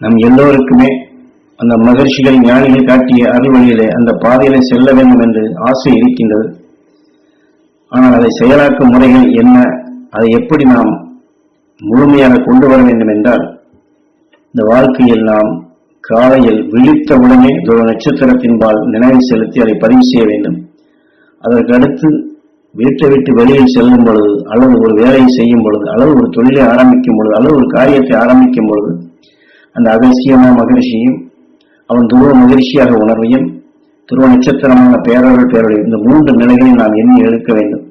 நம் எல்லோருக்குமே அந்த மகர்ஷிகள் ஞானிகள் காட்டிய அருள்வழியிலே அந்த பாதையிலே செல்ல வேண்டும் என்று ஆசை இருக்கின்றது. ஆனால் அதை செயலாக்கும் முறைகள் என்ன? அதை எப்படி நாம் முழுமையாக கொண்டு வர வேண்டும் என்றால் இந்த வாழ்க்கையில் நாம் காலையில் விழித்த உடனே ஒரு நட்சத்திரத்தின்பால் நினைவு செலுத்தி அதை பதிவு செய்ய வேண்டும். அதற்கு அடுத்து வீட்டை விட்டு வெளியில் செல்லும் பொழுது அல்லது ஒரு வேலையை செய்யும் பொழுது அல்லது ஒரு தொழிலை ஆரம்பிக்கும் பொழுது அல்லது ஒரு காரியத்தை ஆரம்பிக்கும் பொழுது அந்த அகசியமான மகிழ்ச்சியும் அவன் துருவ மகிழ்ச்சியாக உணர்வையும் துருவ நட்சத்திரமான பேரர்கள் பேரொழி இந்த மூன்று நிலைகளை நாம் எண்ணி எடுக்க வேண்டும்.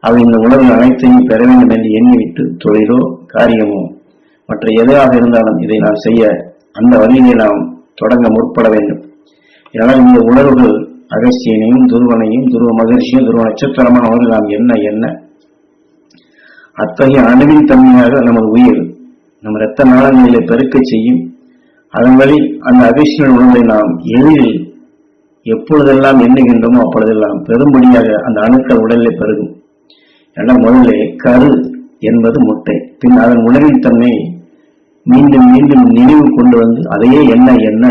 அவை இந்த உணர்வு அனைத்தையும் பெற வேண்டும் என்று எண்ணிவிட்டு தொழிலோ காரியமோ மற்ற எதையாக இருந்தாலும் இதை நாம் செய்ய அந்த வழியிலே நாம் தொடங்க முற்பட வேண்டும். இதனால் இந்த உணர்வுகள் அகசியனையும் துருவனையும் துருவ மகிழ்ச்சியும் துருவ நட்சத்திரமான நாம் என்ன என்ன அத்தகைய அணுவின் தன்மையாக நமது உயிர் நம் இரத்த நாளங்களிலே பெருக்கச் செய்யும். அதன் வழி அந்த அகசிய உணர்வை நாம் எளிதில் எப்பொழுதெல்லாம் எண்ணுகின்றோமோ அப்பொழுதெல்லாம் பெரும்படியாக அந்த அணுக்கள் உடலிலே பெருகும். ஏன்னா முதலே கரு என்பது முட்டை. பின் அதன் உணவின் தன்மை மீண்டும் மீண்டும் நினைவு கொண்டு வந்து அதையே என்ன என்ன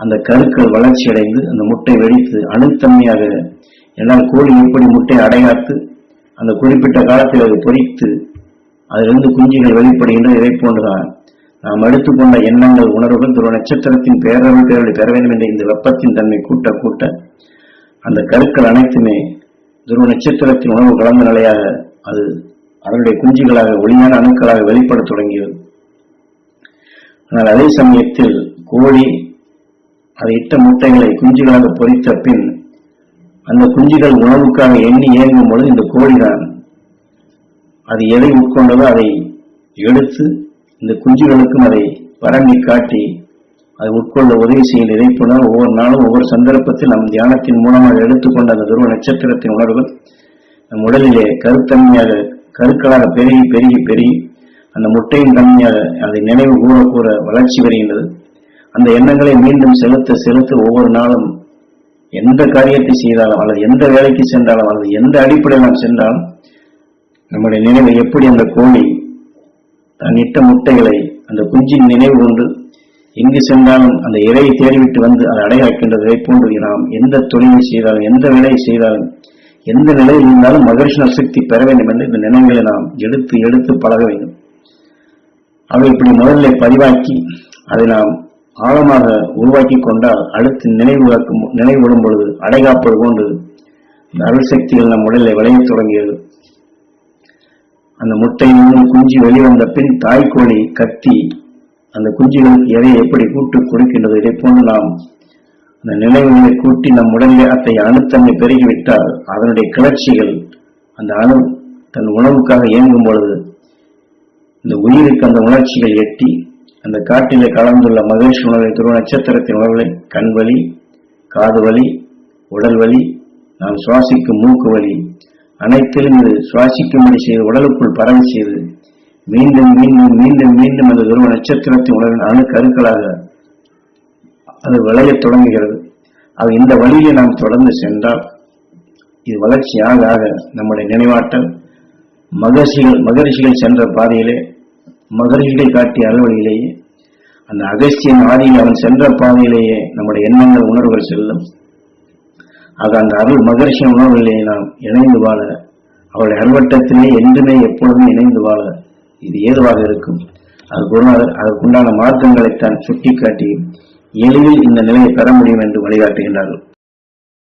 அந்த கருக்கள் வளர்ச்சி அடைந்து அந்த முட்டை வெடித்து அணுத்தன்மையாக என்னால் கோழி எப்படி முட்டை அடையாத்து அந்த குறிப்பிட்ட காலத்தில் அது பொறித்து அதிலிருந்து குஞ்சுகள் வெளிப்படுகின்ற இதை போன்றுதான் நாம் எடுத்துக்கொண்ட எண்ணங்கள் உணர்வுகள் துருவ நட்சத்திரத்தின் பேரவை பேரொழி பெற வேண்டும் என்ற இந்த வெப்பத்தின் தன்மை கூட்ட கூட்ட அந்த கருக்கள் அனைத்துமே துருவ நட்சத்திரத்தின் உணவு கலந்த நிலையாக அது அதனுடைய குஞ்சுகளாக ஒளியான அணுக்களாக வெளிப்படத் தொடங்கியது. ஆனால் அதே சமயத்தில் கோழி அதை இட்ட முட்டைகளை குஞ்சுகளாக பொறித்த பின் அந்த குஞ்சுகள் உணவுக்காக எண்ணி இயங்கும் பொழுது இந்த கோழிதான் அது எதை உட்கொண்டதோ அதை எடுத்து இந்த குஞ்சுகளுக்கும் அதை பரம்பி காட்டி அதை உட்கொள்ள உதவி செய்யும் இதை ஒவ்வொரு நாளும் ஒவ்வொரு சந்தர்ப்பத்தில் நம் தியானத்தின் மூலமாக எடுத்துக்கொண்ட அந்த துருவ நட்சத்திரத்தின் உணர்வுகள் நம் உடலிலே கருத்தன்மையாக கருக்களாக பெருகி பெருகி பெருகி அந்த முட்டையின் தன்மையாக அதை நினைவு கூற கூற வளர்ச்சி வருகின்றது அந்த எண்ணங்களை மீண்டும் செலுத்த செலுத்த ஒவ்வொரு நாளும் எந்த காரியத்தை செய்தாலும் அல்லது எந்த வேலைக்கு சென்றாலும் அல்லது எந்த அடிப்படையில் நாம் சென்றாலும் நம்முடைய நினைவு எப்படி அந்த கோழி தன் இட்ட முட்டைகளை அந்த குஞ்சின் நினைவு கொண்டு எங்கு சென்றாலும் அந்த இறையை தேடிவிட்டு வந்து அதை அடையாக்கின்றதை போன்று நாம் எந்த தொழிலை செய்தாலும் எந்த வேலையை செய்தாலும் எந்த நிலையில் இருந்தாலும் மகர்ஷி சக்தி பெற வேண்டும் என்று இந்த நினைவுகளை நாம் எடுத்து எடுத்து பழக வேண்டும். அவை இப்படி முதல்ல பதிவாக்கி அதை நாம் ஆழமாக உருவாக்கி கொண்டால் அடுத்து நினைவு நினைவுபடும் பொழுது அடைகாப்பது போன்று இந்த அருள் சக்திகள் நம் உடலில் விளையத் தொடங்கியது. அந்த முட்டையிலிருந்து குஞ்சு வெளிவந்த பின் தாய்க்கோழி கத்தி அந்த குஞ்சுகளுக்கு எதை எப்படி கூட்டு கொடுக்கின்றது இதை போன்று நாம் அந்த நினைவுகளை கூட்டி நம் உடலிலே அத்தகைய அணுத்தன்மை பெருகிவிட்டால் அதனுடைய கிளர்ச்சிகள் அந்த அணு தன் உணவுக்காக இயங்கும் பொழுது இந்த உயிருக்கு அந்த உணர்ச்சிகள் எட்டி அந்த காட்டிலே கலந்துள்ள மகிழ்ச்சி உணவை துருவ நட்சத்திரத்தின் உணவுகளை கண் வலி காது வலி உடல் வலி நாம் சுவாசிக்கும் மூக்கு வலி அனைத்திலும் இது சுவாசிக்கும்படி செய்து உடலுக்குள் பரவி செய்து மீண்டும் மீண்டும் மீண்டும் மீண்டும் அந்த துருவ நட்சத்திரத்தின் உடலின் அணு கருக்களாக அது விளையத் தொடங்குகிறது. அது இந்த வழியை நாம் தொடர்ந்து சென்றால் இது வளர்ச்சியாக ஆக நம்முடைய நினைவாற்றல் மகர்ஷிகள் மகரிஷிகள் சென்ற பாதையிலே மகரிஷிகள் காட்டிய அறுவழியிலேயே அந்த அகஸ்தியன் ஆதியில் அவன் சென்ற பாதையிலேயே நம்முடைய எண்ணங்கள் உணர்வுகள் செல்லும். ஆக அந்த அருள் மகர்ஷி உணவில்லை நாம் இணைந்து வாழ அவள் அறுவட்டத்திலே என்றுமே எப்பொழுதும் இணைந்து வாழ இது ஏதுவாக இருக்கும். அது அதற்குண்டான மார்க்கங்களைத்தான் சுட்டிக்காட்டி எளிதில் இந்த நிலையை பெற முடியும் என்று வழிகாட்டுகின்றார்கள்.